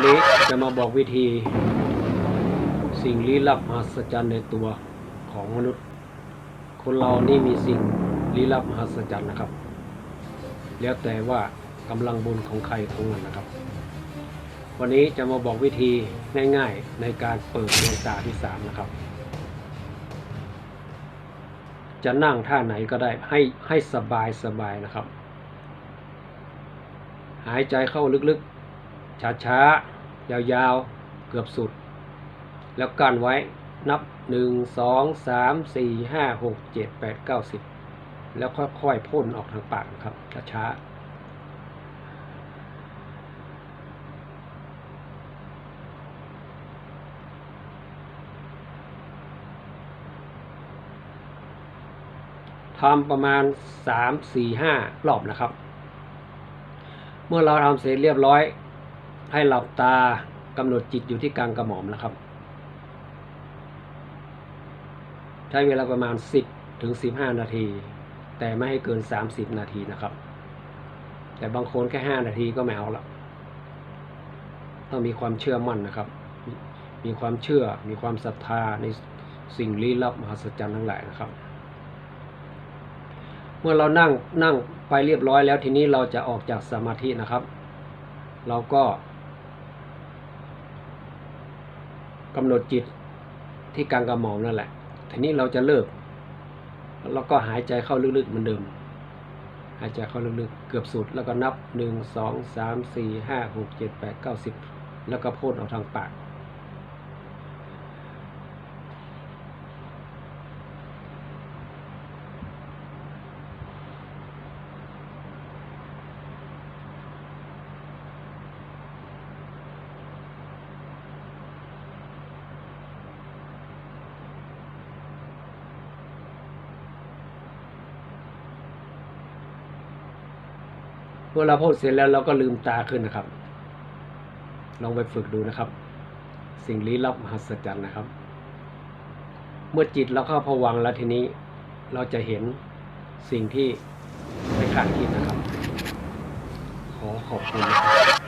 วันนี้จะมาบอกวิธี สิ่งลี้ลับมหัศจรรย์ในตัวของมนุษย์ คนเรานี่มีสิ่งลี้ลับมหัศจรรย์นะครับ แล้วแต่ว่ากำลังบุญของใครของมันนะครับ วันนี้จะมาบอกวิธีง่ายๆในการเปิดดวงตาที่สามนะครับ จะนั่งท่าไหนก็ได้ให้ให้สบายสบายนะครับ หายใจเข้าลึกๆ ช้าๆ ยาวๆ เกือบสุด แล้วกันไว้นับ 1 2 3 4 5 6 7 8 9 10 แล้วค่อยๆพ่นออกทางปากครับ ช้าๆทำประมาณ 3 4 5 รอบนะครับ เมื่อเราทำเสร็จเรียบร้อย ให้หลับตากำหนดจิตอยู่ที่กลางกระหม่อมนะครับ ใช้เวลาประมาณ 10 ถึง 15 นาที แต่ไม่ให้เกิน 30 นาทีนะครับ แต่บางคนแค่ 5 นาทีก็ไม่เอาละต้องมีความเชื่อมั่นนะครับ มีความเชื่อมีความศรัทธาในสิ่งลี้ลับมหัศจรรย์ทั้งหลายนะครับ เมื่อเรานั่งนั่งไปเรียบร้อยแล้วทีนี้เราจะออกจากสมาธินะครับ เราก็ กำหนดจิตที่กลางกระหม่อมนั่นแหละ ทีนี้เราจะเลิก แล้วก็หายใจเข้าลึกๆเหมือนเดิม หายใจเข้าลึกๆ เกือบสุด แล้วก็นับหนึ่งสองสามสี่ห้าหกเจ็ดแปดเก้าสิบแล้วก็พ่นออกทางปาก เมื่อเราพูดเสร็จแล้วเราก็ลืมตาขึ้นนะครับ ลองไปฝึกดูนะครับ สิ่งลี้ลับมหัศจรรย์นะครับ เมื่อจิตเราเข้าผวังแล้วทีนี้ เราจะเห็นสิ่งที่ไม่คาดคิดนะครับ ขอขอบคุณนะครับ